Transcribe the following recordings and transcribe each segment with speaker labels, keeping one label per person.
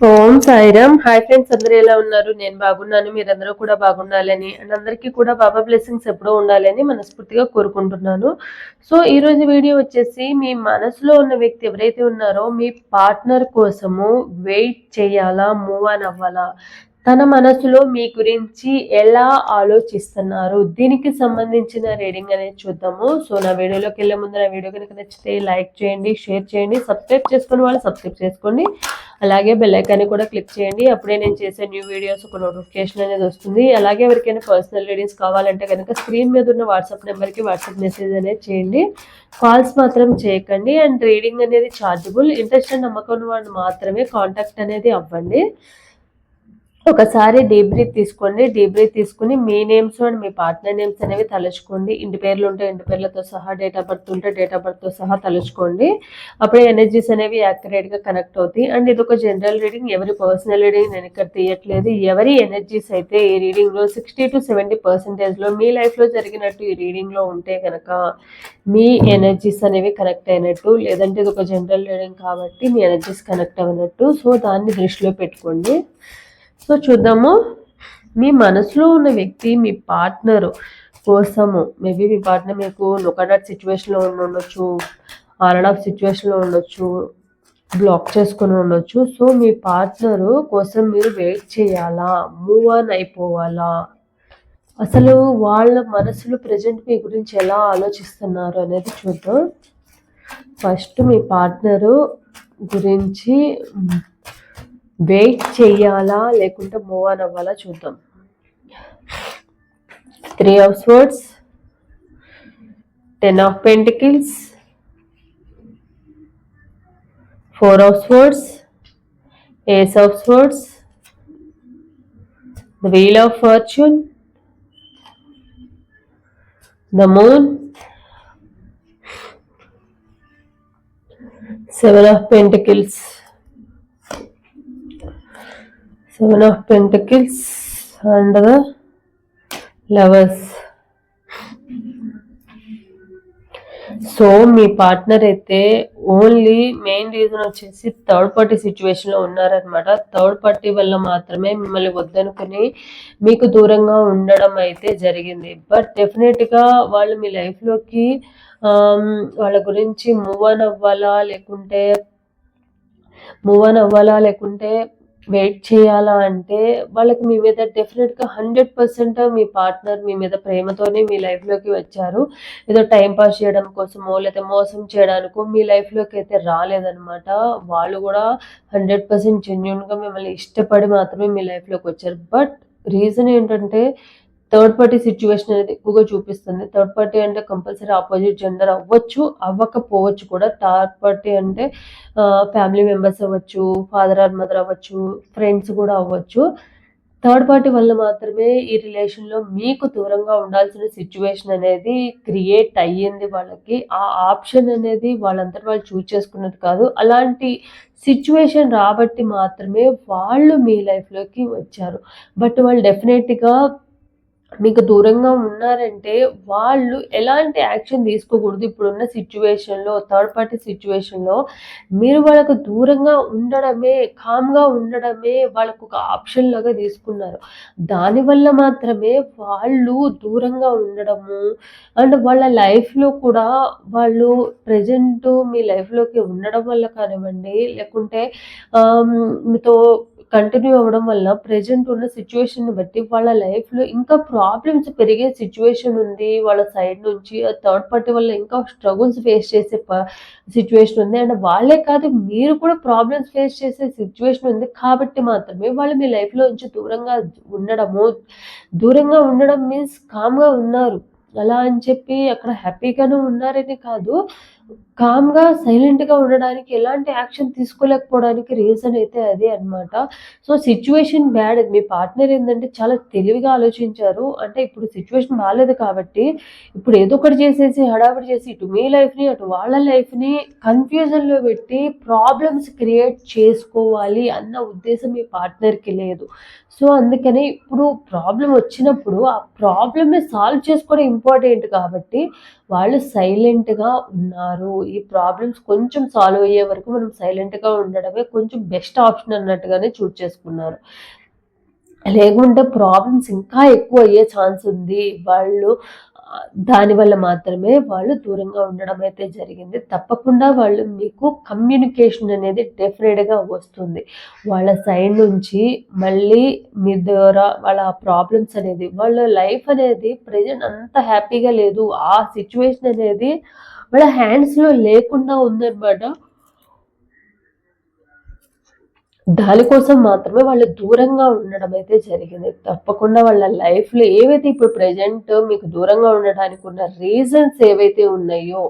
Speaker 1: ఓం Sairam. Hi friends అందరూ ఎలా ఉన్నారు? నేను బాగున్నాను మీరందరూ కూడా బాగుండాలని అండ్ అందరికీ కూడా బాబా బ్లెస్సింగ్స్ ఎప్పుడూ ఉండాలని మనస్ఫూర్తిగా కోరుకుంటున్నాను. సో ఈ రోజు వీడియో వచ్చేసి మీ మనసులో ఉన్న వ్యక్తి ఎవరైతే ఉన్నారో మీ పార్ట్నర్ కోసము వెయిట్ చేయాలా మూవ్ ఆన్ అవ్వాలా? తన మనసులో మీ గురించి ఎలా ఆలోచిస్తున్నారు? దీనికి సంబంధించిన రీడింగ్ అనేది చూద్దాము. సో నా వీడియోలోకి వెళ్ళే ముందు నా వీడియో కనుక నచ్చితే లైక్ చేయండి షేర్ చేయండి సబ్స్క్రైబ్ చేసుకుని వాళ్ళు సబ్స్క్రైబ్ చేసుకోండి. అలాగే బెల్ ఐకాన్ని కూడా క్లిక్ చేయండి. అప్పుడే నేను చేసే న్యూ వీడియోస్ ఒక నోటిఫికేషన్ అనేది వస్తుంది. అలాగే ఎవరికైనా పర్సనల్ రీడింగ్స్ కావాలంటే కనుక స్క్రీన్ మీద ఉన్న వాట్సాప్ నెంబర్కి వాట్సాప్ మెసేజ్ అనేది చేయండి. కాల్స్ మాత్రం చేయకండి. అండ్ రీడింగ్ అనేది ఛార్జబుల్ ఇంట్రెస్ట్ నమ్మకం ఉన్న వాళ్ళు మాత్రమే కాంటాక్ట్ అనేది అవ్వండి. ఒకసారి డీప్ బ్రీత్ తీసుకోండి. డీప్ బ్రీత్ తీసుకుని మీ నేమ్స్ అండ్ మీ పార్ట్నర్ నేమ్స్ అనేవి తలుచుకోండి. ఇంటి పేర్లు ఉంటే ఇంటి పేర్లతో సహా డేట్ ఆఫ్ బర్త్ ఉంటే డేట్ ఆఫ్ బర్త్తో సహా తలుచుకోండి. అప్పుడే ఎనర్జీస్ అనేవి యాక్యురేట్గా కనెక్ట్ అవుతాయి. అండ్ ఇది ఒక జనరల్ రీడింగ్. ఎవరి పర్సనల్ రీడింగ్ నేను ఇక్కడ తీయట్లేదు. ఎవరి ఎనర్జీస్ అయితే ఈ రీడింగ్లో సిక్స్టీ టు సెవెంటీ పర్సెంటేజ్లో మీ లైఫ్లో జరిగినట్టు ఈ రీడింగ్లో ఉంటే కనుక మీ ఎనర్జీస్ అనేవి కనెక్ట్ అయినట్టు లేదంటే ఇది ఒక జనరల్ రీడింగ్ కాబట్టి మీ ఎనర్జీస్ కనెక్ట్ అవ్వనట్టు సో దాన్ని దృష్టిలో పెట్టుకోండి. సో చూద్దాము. మీ మనసులో ఉన్న వ్యక్తి మీ పార్ట్నర్ కోసము మేబీ మీ పార్ట్నర్ మీకు నొకడాట్ సిచ్యువేషన్లో ఉండొచ్చు ఆన్ అండ్ ఆఫ్ సిచ్యువేషన్లో ఉండొచ్చు బ్లాక్ చేసుకొని ఉండొచ్చు. సో మీ పార్ట్నర్ కోసం మీరు వెయిట్ చేయాలా? మూవ్ ఆన్ అయిపోవాలా? అసలు వాళ్ళ మనసులో ప్రజెంట్ మీ గురించి ఎలా ఆలోచిస్తున్నారు అనేది చూద్దాం. ఫస్ట్ మీ పార్ట్నరు గురించి వెయిట్ చెయ్యాలా లేకుంటే మూవ్ ఆన్ అవ్వాలా చూద్దాం. Three of swords ten of pentacles four of swords ace of swords the wheel of fortune the moon seven of pentacles seven of pentacles and the lovers so me partner అయితే only main reason వచ్చేసి third party సిచ్యువేషన్లో ఉన్నారనమాట third party వల్ల మాత్రమే మిమ్మల్ని వద్దనుకుని మీకు దూరంగా ఉండడం అయితే జరిగింది. బట్ డెఫినెట్గా వాళ్ళు మీ లైఫ్లోకి um, వాళ్ళ గురించి మూవ్ ఆన్ అవ్వాలా లేకుంటే మూవ్ ఆన్ అవ్వాలా లేకుంటే వెయిట్ చేయాలా అంటే వాళ్ళకి మీ మీద డెఫినెట్గా హండ్రెడ్ పర్సెంట్ మీ పార్ట్నర్ మీ మీద ప్రేమతోనే మీ లైఫ్లోకి వచ్చారు. ఏదో టైం పాస్ చేయడం కోసమో లేదా మోసం చేయడానికో మీ లైఫ్లోకి అయితే రాలేదనమాట వాళ్ళు కూడా హండ్రెడ్ పర్సెంట్ జెన్యున్గా మిమ్మల్ని ఇష్టపడి మాత్రమే మీ లైఫ్లోకి వచ్చారు. బట్ రీజన్ ఏంటంటే థర్డ్ పార్టీ సిచ్యువేషన్ అనేది ఎక్కువగా చూపిస్తుంది. థర్డ్ పార్టీ అంటే కంపల్సరీ ఆపోజిట్ జెండర్ అవ్వచ్చు అవ్వకపోవచ్చు కూడా. థర్డ్ పార్టీ అంటే ఫ్యామిలీ మెంబర్స్ అవ్వచ్చు ఫాదర్ ఆర్ మదర్ అవ్వచ్చు ఫ్రెండ్స్ కూడా అవ్వచ్చు. థర్డ్ పార్టీ వల్ల మాత్రమే ఈ రిలేషన్లో మీకు దూరంగా ఉండాల్సిన సిచ్యువేషన్ అనేది క్రియేట్ అయ్యింది వాళ్ళకి. ఆ ఆప్షన్ అనేది వాళ్ళందరూ వాళ్ళు చూస్ చేసుకున్నది కాదు. అలాంటి సిచ్యువేషన్ రాబట్టి మాత్రమే వాళ్ళు మీ లైఫ్లోకి వచ్చారు. బట్ వాళ్ళు డెఫినెట్గా మీకు దూరంగా ఉన్నారంటే వాళ్ళు ఎలాంటి యాక్షన్ తీసుకోకూడదు. ఇప్పుడున్న సిచ్యువేషన్లో థర్డ్ పార్టీ సిచ్యువేషన్లో మీరు వాళ్ళకు దూరంగా ఉండడమే కామ్గా ఉండడమే వాళ్ళకు ఒక ఆప్షన్ లాగా తీసుకున్నారు. దానివల్ల మాత్రమే వాళ్ళు దూరంగా ఉండడము అండ్ వాళ్ళ లైఫ్లో కూడా వాళ్ళు ప్రజెంట్ మీ లైఫ్లోకి ఉండడం వల్ల కానివ్వండి లేకుంటే మీతో కంటిన్యూ అవ్వడం వల్ల ప్రజెంట్ ఉన్న సిచ్యువేషన్ బట్టి వాళ్ళ లైఫ్లో ఇంకా ప్రాబ్లమ్స్ పెరిగే సిచ్యువేషన్ ఉంది. వాళ్ళ సైడ్ నుంచి థర్డ్ పార్టీ వల్ల ఇంకా స్ట్రగుల్స్ ఫేస్ చేసే సిచ్యువేషన్ ఉంది. అండ్ వాళ్ళే కాదు మీరు కూడా ప్రాబ్లమ్స్ ఫేస్ చేసే సిచ్యువేషన్ ఉంది. కాబట్టి మాత్రమే వాళ్ళు మీ లైఫ్లో నుంచి దూరంగా ఉండడము దూరంగా ఉండడం మీన్స్ కామ్గా ఉన్నారు. అలా అని చెప్పి అక్కడ హ్యాపీగానే ఉన్నారని కాదు. కామ్గా సైలెంట్గా ఉండడానికి ఎలాంటి యాక్షన్ తీసుకోలేకపోవడానికి రీజన్ అయితే అదే అనమాట సో సిచ్యువేషన్ బ్యాడ్. మీ పార్ట్నర్ ఏంటంటే చాలా తెలివిగా ఆలోచించారు. అంటే ఇప్పుడు సిచ్యువేషన్ బాగాలేదు కాబట్టి ఇప్పుడు ఏదో ఒకటి చేసేసి హడావిడి చేసి ఇటు మీ లైఫ్ని అటు వాళ్ళ లైఫ్ని కన్ఫ్యూజన్లో పెట్టి ప్రాబ్లమ్స్ క్రియేట్ చేసుకోవాలి అన్న ఉద్దేశం మీ పార్ట్నర్కి లేదు. సో అందుకనే ఇప్పుడు ప్రాబ్లం వచ్చినప్పుడు ఆ ప్రాబ్లమ్ని సాల్వ్ చేసుకోవడం ఇంపార్టెంట్ కాబట్టి వాళ్ళు సైలెంట్గా ఉన్నారు. ఈ ప్రాబ్లమ్స్ కొంచెం సాల్వ్ అయ్యే వరకు మనం సైలెంట్గా ఉండడమే కొంచెం బెస్ట్ ఆప్షన్ అన్నట్టుగానే చూస్ చేసుకున్నారు. లేకుంటే ప్రాబ్లమ్స్ ఇంకా ఎక్కువ అయ్యే ఛాన్స్ ఉంది. వాళ్ళు దానివల్ల మాత్రమే వాళ్ళు దూరంగా ఉండడం అయితే జరిగింది. తప్పకుండా వాళ్ళు మీకు కమ్యూనికేషన్ అనేది డెఫినెట్గా వస్తుంది. వాళ్ళ సైడ్ నుంచి మళ్ళీ మీ ద్వారా వాళ్ళ ప్రాబ్లమ్స్ అనేది వాళ్ళ లైఫ్ అనేది ప్రజెంట్ అంత హ్యాపీగా లేదు. ఆ సిచ్యువేషన్ అనేది వాళ్ళ హ్యాండ్స్లో లేకుండా ఉందన్నమాట. దానికోసం మాత్రమే వాళ్ళు దూరంగా ఉండడం అయితే జరిగింది. తప్పకుండా వాళ్ళ లైఫ్లో ఏవైతే ఇప్పుడు ప్రజెంట్ మీకు దూరంగా ఉండడానికి ఉన్న రీజన్స్ ఏవైతే ఉన్నాయో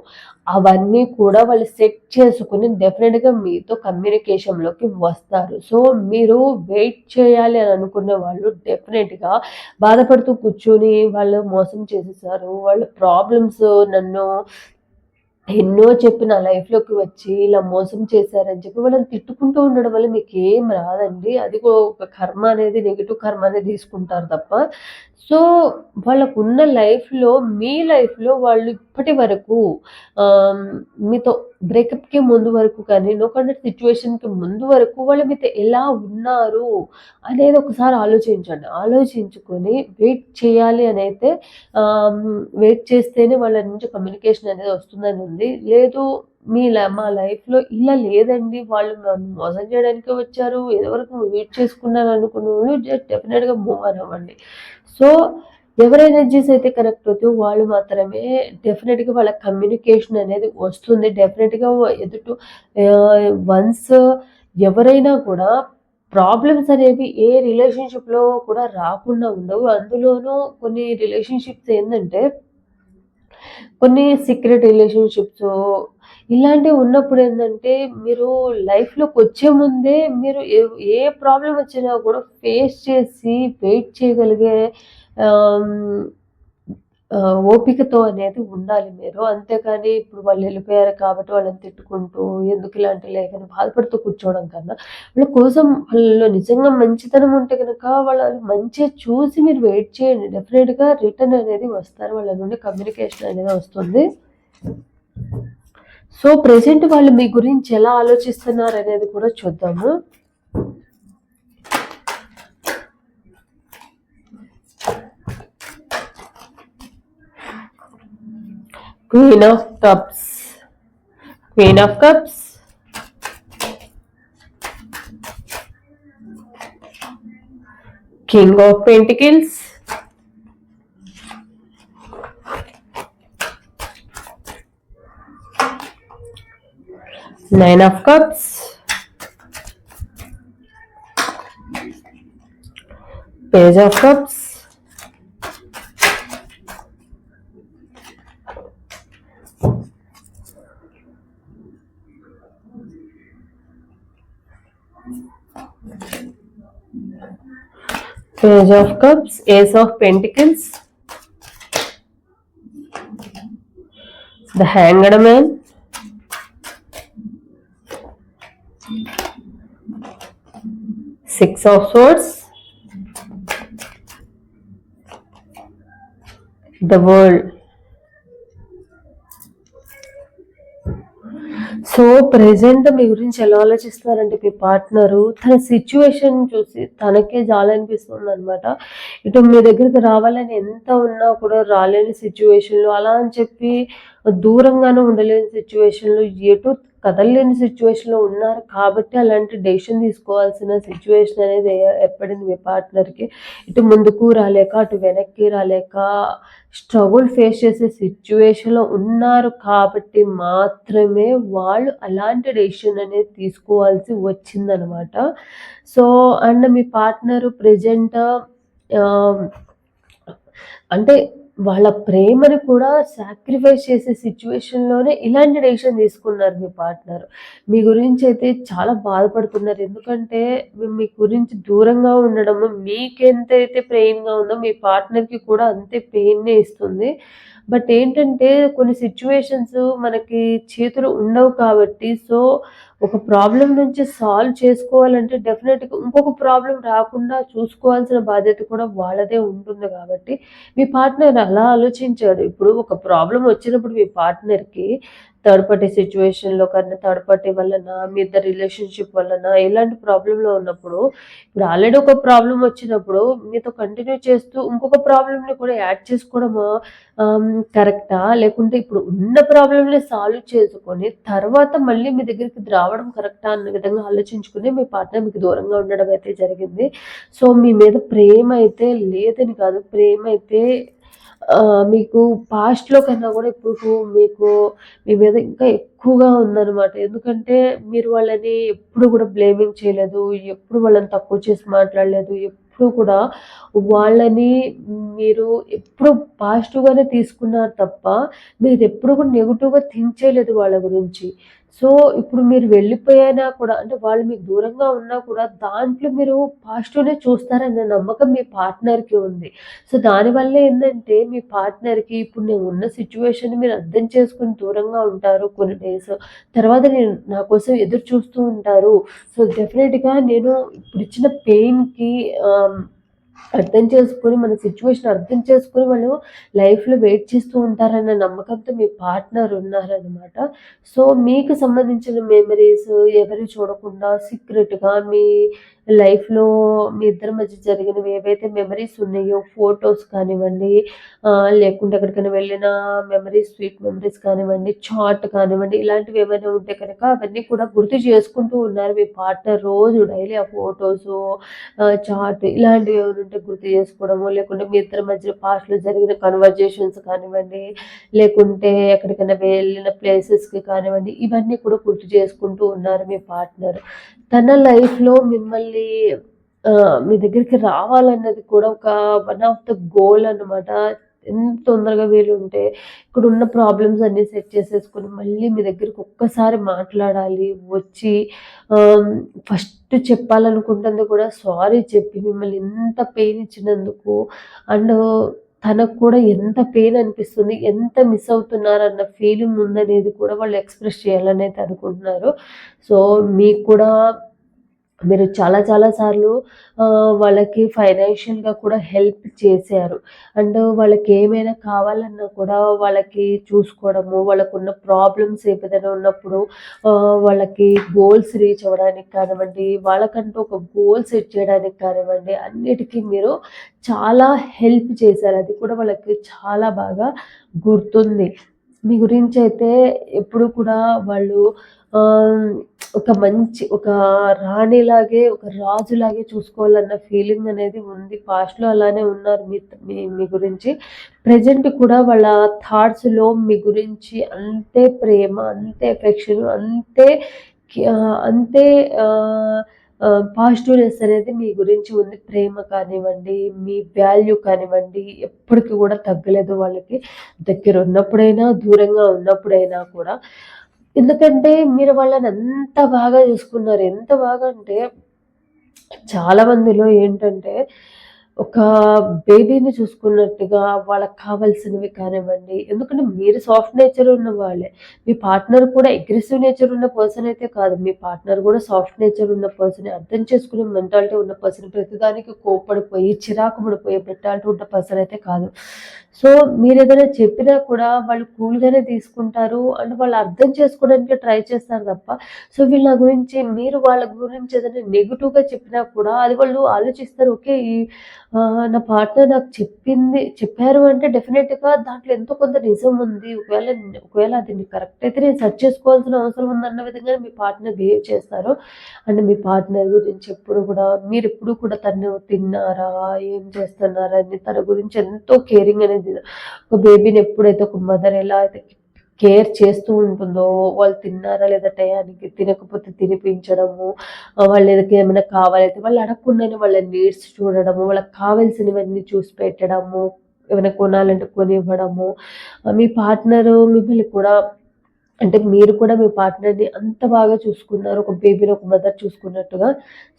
Speaker 1: అవన్నీ కూడా వాళ్ళు సెట్ చేసుకుని డెఫినెట్గా మీతో కమ్యూనికేషన్లోకి వస్తారు. సో మీరు వెయిట్ చేయాలి అని అనుకున్న వాళ్ళు డెఫినెట్గా బాధపడుతూ కూర్చొని వాళ్ళు మోసం చేసేసారు. వాళ్ళ ప్రాబ్లమ్స్ నన్ను ఎన్నో చెప్పి నా లైఫ్లోకి వచ్చి ఇలా మోసం చేశారని చెప్పి వాళ్ళని తిట్టుకుంటూ ఉండడం వల్ల మీకు ఏం రాదండి. అది ఒక కర్మ అనేది నెగిటివ్ కర్మ అనేది తీసుకుంటారు తప్ప. సో వాళ్ళకు ఉన్న లైఫ్లో మీ లైఫ్లో వాళ్ళు ఇప్పటి వరకు మీతో బ్రేకప్కి ముందు వరకు కానీ నో కండక్ట్ సిచ్యువేషన్కి ముందు వరకు వాళ్ళు మీతో ఎలా ఉన్నారు అనేది ఒకసారి ఆలోచించండి. ఆలోచించుకొని వెయిట్ చేయాలి అని అయితే వెయిట్ చేస్తేనే వాళ్ళ నుంచి కమ్యూనికేషన్ అనేది వస్తుందని ఉంది. లేదు మీ మా లైఫ్లో ఇలా లేదండి. వాళ్ళు నన్ను మోసం చేయడానికి వచ్చారు. ఎవరికి వెయిట్ చేసుకున్నారు అనుకున్న వాళ్ళు జస్ట్ డెఫినెట్గా మూవ్ అవ్వండి. సో ఎవరి ఎనర్జీస్ అయితే కనెక్ట్ అవుతాయో వాళ్ళు మాత్రమే డెఫినెట్గా వాళ్ళ కమ్యూనికేషన్ అనేది వస్తుంది. డెఫినెట్గా ఎదుటి వన్స్ ఎవరైనా కూడా ప్రాబ్లమ్స్ అనేవి ఏ రిలేషన్షిప్లో కూడా రాకుండా ఉండవు. అందులోనూ కొన్ని రిలేషన్షిప్స్ ఏంటంటే కొన్ని సీక్రెట్ రిలేషన్షిప్స్ ఇలాంటివి ఉన్నప్పుడు ఏంటంటే మీరు లైఫ్లోకి వచ్చే ముందే మీరు ఏ ఏ ప్రాబ్లం వచ్చినా కూడా ఫేస్ చేసి వెయిట్ చేయగలిగే ఓపికతో అనేది ఉండాలి మీరు. అంతేకాని ఇప్పుడు వాళ్ళు వెళ్ళిపోయారు కాబట్టి వాళ్ళని తిట్టుకుంటూ ఎందుకు ఇలాంటి లేఖని బాధపడుతూ కూర్చోవడం కన్నా వాళ్ళ కోసం వాళ్ళలో నిజంగా మంచితనం ఉంటే కనుక వాళ్ళు మంచిగా చూసి మీరు వెయిట్ చేయండి. డెఫినెట్గా రిటర్న్ అనేది వస్తారు. వాళ్ళ నుండి కమ్యూనికేషన్ అనేది వస్తుంది. సో ప్రెసెంట్ వాళ్ళు మీ గురించి ఎలా ఆలోచిస్తున్నారు అనేది కూడా చూద్దాము. queen of cups. Queen of cups. King of pentacles. Nine of cups. Page of cups. Page of cups ace of pentacles. The hanged man. Six of swords. The world so present మీ గురించి ఎలా ఆలోచిస్తున్నారంటే మీ partner తన situation చూసి తనకే జాలనిపిస్తుంది అనమాట ఇటు మీ దగ్గరికి రావాలని ఎంత ఉన్నా కూడా రాలేని సిచ్యువేషన్లు అలా అని చెప్పి దూరంగానే ఉండలేని సిచ్యువేషన్లు ఎటు కదలలేని సిచ్యువేషన్లో ఉన్నారు కాబట్టి అలాంటి డెసిషన్ తీసుకోవాల్సిన సిచ్యువేషన్ అనేది ఎప్పటింది ఏర్పడింది మీ పార్ట్నర్కి ఇటు ముందుకు రాలేక అటు వెనక్కి రాలేక స్ట్రగుల్ ఫేస్ చేసే సిచ్యువేషన్లో ఉన్నారు కాబట్టి మాత్రమే వాళ్ళు అలాంటి డెసిషన్ అనేది తీసుకోవాల్సి వచ్చిందనమాట సో అండ్ మీ పార్ట్నరు ప్రజెంట్ అంటే వాళ్ళ ప్రేమని కూడా సాక్రిఫైస్ చేసే సిచ్యువేషన్లోనే ఇలాంటి డెసిషన్ తీసుకున్నారు మీ పార్ట్నర్ మీ గురించి అయితే చాలా బాధపడుతున్నారు. ఎందుకంటే మీ- గురించి దూరంగా ఉండడం మీకు ఎంతైతే పెయిన్గా ఉందో మీ పార్ట్నర్కి కూడా అంతే పెయిన్నే ఇస్తుంది. బట్ ఏంటంటే కొన్ని సిచ్యువేషన్స్ మనకి చేతులు ఉండవు కాబట్టి సో ఒక ప్రాబ్లం నుంచి సాల్వ్ చేసుకోవాలంటే డెఫినెట్గా ఇంకొక ప్రాబ్లం రాకుండా చూసుకోవాల్సిన బాధ్యత కూడా వాళ్ళదే ఉంటుంది కాబట్టి మీ పార్ట్నర్ అలా ఆలోచించాడు. ఇప్పుడు ఒక ప్రాబ్లం వచ్చినప్పుడు మీ పార్ట్నర్కి థర్డ్ పార్టీ సిచ్యువేషన్‌లో కానీ, థర్డ్ పార్టీ వలన, మీ ఇద్దరు రిలేషన్‌షిప్ వలన ఇలాంటి ప్రాబ్లంలో ఉన్నప్పుడు, ఇప్పుడు ఆల్రెడీ ఒక ప్రాబ్లం వచ్చినప్పుడు మీతో కంటిన్యూ చేస్తూ ఇంకొక ప్రాబ్లమ్‌ని కూడా యాడ్ చేసుకోవడము కరెక్టా? లేకుంటే ఇప్పుడు ఉన్న ప్రాబ్లమ్‌ని సాల్వ్ చేసుకొని, తర్వాత మళ్ళీ మీ దగ్గరికి రావడం కరెక్టా? అన్న విధంగా ఆలోచించుకుని మీ పార్ట్నర్ మీకు దూరంగా ఉండడం అయితే జరిగింది. సో, మీ మీద ప్రేమ అయితే లేదని కాదు. ప్రేమ అయితే మీకు పాస్ట్‌లో కన్నా కూడా ఇప్పుడు మీకు మీ మీద ఇంకా ఎక్కువగా ఉందనమాట. ఎందుకంటే మీరు వాళ్ళని ఎప్పుడు కూడా బ్లేమింగ్ చేయలేదు. ఎప్పుడు వాళ్ళని తక్కువ చేసి మాట్లాడలేదు. ఎప్పుడు కూడా వాళ్ళని మీరు ఎప్పుడు పాజిటివ్‌గానే తీసుకున్నారు తప్ప, మీరు ఎప్పుడు కూడా నెగిటివ్గా థింక్ చేయలేదు వాళ్ళ గురించి. సో, ఇప్పుడు మీరు వెళ్ళిపోయినా కూడా అంటే వాళ్ళు మీకు దూరంగా ఉన్నా కూడా దాంట్లో మీరు పాజిటివ్‌నే చూస్తారనే నమ్మకం మీ పార్ట్నర్‌కి ఉంది. సో, దానివల్ల ఏంటంటే మీ పార్ట్నర్‌కి ఇప్పుడు నేను ఉన్న సిచ్యువేషన్ మీరు అర్థం చేసుకుని దూరంగా ఉంటారు కొన్ని డేస్. తర్వాత నేను నా కోసం ఎదురు చూస్తూ ఉంటారు. సో, డెఫినెట్గా నేను ఇప్పుడు ఇచ్చిన పెయిన్‌కి అర్థం చేసుకొని మన సిచ్యువేషన్ అర్థం చేసుకొని వాళ్ళు లైఫ్‌లో వెయిట్ చేస్తూ ఉంటారన్న నమ్మకంతో మీ పార్ట్నర్ ఉన్నారనమాట. సో, మీకు సంబంధించిన మెమరీస్ ఎవరు చూడకుండా సీక్రెట్‌గా మీ లైఫ్‌లో మీ ఇద్దరి మధ్య జరిగినవి ఏవైతే మెమరీస్ ఉన్నాయో ఫోటోస్ కానివ్వండి, లేకుంటే ఎక్కడికైనా వెళ్ళిన మెమరీస్, స్వీట్ మెమరీస్ కానివ్వండి, చాట్ కానివ్వండి, ఇలాంటివి ఏమైనా ఉంటే కనుక అవన్నీ కూడా గుర్తు చేసుకుంటూ ఉన్నారు మీ పార్ట్నర్. రోజు డైలీ ఆ ఫొటోస్ చాట్ ఇలాంటివి ఏమైనా ఉంటే గుర్తు చేసుకోవడము, లేకుంటే మీ ఇద్దరి మధ్య పాస్ట్‌లో జరిగిన కన్వర్జేషన్స్ కానివ్వండి, లేకుంటే ఎక్కడికైనా వెళ్ళిన ప్లేసెస్‌కి కానివ్వండి, ఇవన్నీ కూడా గుర్తు చేసుకుంటూ ఉన్నారు మీ పార్ట్నర్. తన లైఫ్‌లో మిమ్మల్ని మళ్ళీ మీ దగ్గరికి రావాలన్నది కూడా ఒక వన్ ఆఫ్ ద గోల్ అనమాట. ఎంత తొందరగా వీలుంటే ఇక్కడున్న ప్రాబ్లమ్స్ అన్నీ సెట్ చేసేసుకొని మళ్ళీ మీ దగ్గరికి ఒక్కసారి మాట్లాడాలి. వచ్చి ఫస్ట్ చెప్పాలనుకుంటుంది కూడా సారీ చెప్పి మిమ్మల్ని ఎంత పెయిన్ ఇచ్చినందుకు అండ్ తనకు కూడా ఎంత పెయిన్ అనిపిస్తుంది, ఎంత మిస్ అవుతున్నారన్న ఫీలింగ్ ఉందనేది కూడా వాళ్ళు ఎక్స్‌ప్రెస్ చేయాలని అయితే అనుకుంటున్నారు. సో, మీకు కూడా మీరు చాలా చాలా సార్లు వాళ్ళకి ఫైనాన్షియల్‌గా కూడా హెల్ప్ చేశారు. అండ్ వాళ్ళకి ఏమైనా కావాలన్నా కూడా వాళ్ళకి చూసుకోవడము, వాళ్ళకున్న ప్రాబ్లమ్స్ ఏదైనా ఉన్నప్పుడు వాళ్ళకి గోల్స్ రీచ్ అవ్వడానికి కానివ్వండి, వాళ్ళకంటూ ఒక గోల్ సెట్ చేయడానికి కానివ్వండి, అన్నిటికీ మీరు చాలా హెల్ప్ చేశారు. అది కూడా వాళ్ళకి చాలా బాగా గుర్తుంది. మీ గురించి అయితే ఎప్పుడు కూడా వాళ్ళు ఒక మంచి ఒక రాణిలాగే, ఒక రాజులాగే చూసుకోవాలన్న ఫీలింగ్ అనేది ఉంది. పాస్ట్‌లో అలానే ఉన్నారు మీ మీ గురించి. ప్రజెంట్ కూడా వాళ్ళ థాట్స్‌లో మీ గురించి అంతే ప్రేమ, అంతే ఎఫెక్షన్, అంతే అంతే పాజిటివ్‌నెస్ అనేది మీ గురించి ఉంది. ప్రేమ కానివ్వండి, మీ వాల్యూ కానివ్వండి, ఎప్పటికీ కూడా తగ్గలేదు వాళ్ళకి. దగ్గర ఉన్నప్పుడైనా దూరంగా ఉన్నప్పుడైనా కూడా. ఎందుకంటే మీరు వాళ్ళని అంత బాగా చూసుకున్నారు. ఎంత బాగా అంటే చాలా మందిలో ఏంటంటే ఒక బేబీని చూసుకున్నట్టుగా వాళ్ళకి కావాల్సినవి కానివ్వండి, ఎందుకంటే మీరు సాఫ్ట్ నేచర్ ఉన్న వాళ్ళే. మీ పార్ట్నర్ కూడా అగ్రెసివ్ నేచర్ ఉన్న పర్సన్ అయితే కాదు. మీ పార్ట్నర్ కూడా సాఫ్ట్ నేచర్ ఉన్న పర్సన్ అర్థం చేసుకునే మెంటాలిటీ ఉన్న పర్సన్. ప్రతిదానికి కోప్పడిపోయి, చిరాకు పడిపోయే మెంటాలిటీ ఉన్న పర్సన్ అయితే కాదు. సో, మీరు ఏదైనా చెప్పినా కూడా వాళ్ళు కూల్‌గానే తీసుకుంటారు. అండ్ వాళ్ళు అర్థం చేసుకోవడానికి ట్రై చేస్తారు తప్ప, సో, వీళ్ళ గురించి మీరు వాళ్ళ గురించి ఏదైనా నెగిటివ్గా చెప్పినా కూడా అది వాళ్ళు ఆలోచిస్తారు. ఓకే. ఈ నా పార్ట్నర్ నాకు చెప్పింది చెప్పారు అంటే డెఫినెట్గా దాంట్లో ఎంతో కొంత నిజం ఉంది. ఒకవేళ ఒకవేళ అది కరెక్ట్ అయితే నేను సెర్చ్ చేసుకోవాల్సిన అవసరం ఉందన్న విధంగా మీ పార్ట్నర్ బిహేవ్ చేస్తారు. అండ్ మీ పార్ట్నర్ గురించి ఎప్పుడు కూడా మీరు ఎప్పుడు కూడా తను తిన్నారా? ఏం చేస్తున్నారా? అని తన గురించి ఎంతో కేరింగ్ అనేది ఒక బేబీని ఎప్పుడైతే ఒక మదర్ ఎలా అయితే కేర్ చేస్తూ ఉంటుందో, వాళ్ళు తిన్నారా లేదా టయానికి, తినకపోతే తినిపించడము, వాళ్ళకి ఏమైనా కావాలైతే వాళ్ళు అడగకుండానే వాళ్ళ నీడ్స్ చూడడము, వాళ్ళకి కావాల్సినవన్నీ చూసి పెట్టడము, ఏమైనా కొనాలంటే కొనివ్వడము. మీ పార్ట్నరు మిమ్మల్ని కూడా అంటే మీరు కూడా మీ పార్ట్నర్‌ని అంత బాగా చూసుకున్నారు. ఒక బేబీని ఒక మదర్ చూసుకున్నట్టుగా.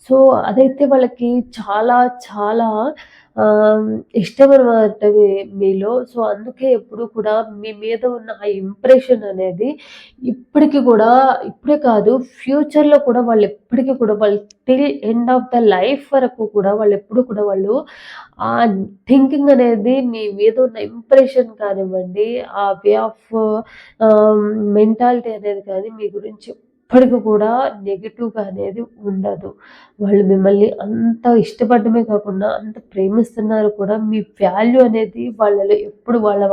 Speaker 1: సో, అదైతే వాళ్ళకి చాలా చాలా ఇష్టం అనమాట మీలో సో అందుకే ఎప్పుడు కూడా మీ మీద ఉన్న ఆ ఇంప్రెషన్ అనేది ఇప్పటికి కూడా ఇప్పుడే కాదు ఫ్యూచర్లో కూడా వాళ్ళు ఎప్పటికీ కూడా వాళ్ళు till end of the life వరకు కూడా వాళ్ళు ఎప్పుడు కూడా వాళ్ళు ఆ థింకింగ్ అనేది మీ మీద ఉన్న ఇంప్రెషన్ కానివ్వండి ఆ వే ఆఫ్ మెంటాలిటీ అనేది కానీ మీ గురించి ఎప్పటికీ కూడా నెగిటివ్గా అనేది ఉండదు. వాళ్ళు మిమ్మల్ని అంత ఇష్టపడమే కాకుండా అంత ప్రేమిస్తున్నారు కూడా మీ వాల్యూ అనేది వాళ్ళలో ఎప్పుడు వాళ్ళ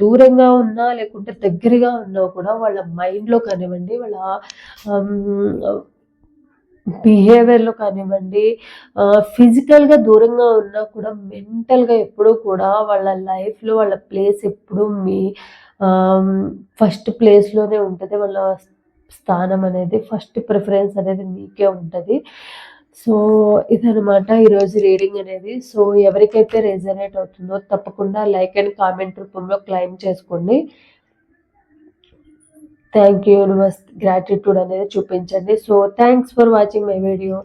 Speaker 1: దూరంగా ఉన్నా లేకుంటే దగ్గరగా ఉన్నా కూడా వాళ్ళ మైండ్లో కానివ్వండి వాళ్ళ బిహేవియర్లో కానివ్వండి ఫిజికల్గా దూరంగా ఉన్నా కూడా మెంటల్గా ఎప్పుడూ కూడా వాళ్ళ లైఫ్లో వాళ్ళ ప్లేస్ ఎప్పుడూ మీ ఫస్ట్ ప్లేస్లోనే ఉంటుంది. వాళ్ళ స్థానం అనేది ఫస్ట్ ప్రిఫరెన్స్ అనేది మీకే ఉంటుంది. సో ఇదనమాట ఈరోజు రీడింగ్ అనేది. సో ఎవరికైతే రెజనేట్ అవుతుందో తప్పకుండా లైక్ అండ్ కామెంట్ రూపంలో క్లైమ్ చేసుకోండి. థ్యాంక్ యూ యూనివర్స్ గ్రాటిట్యూడ్ అనేది చూపించండి. So thanks for watching my video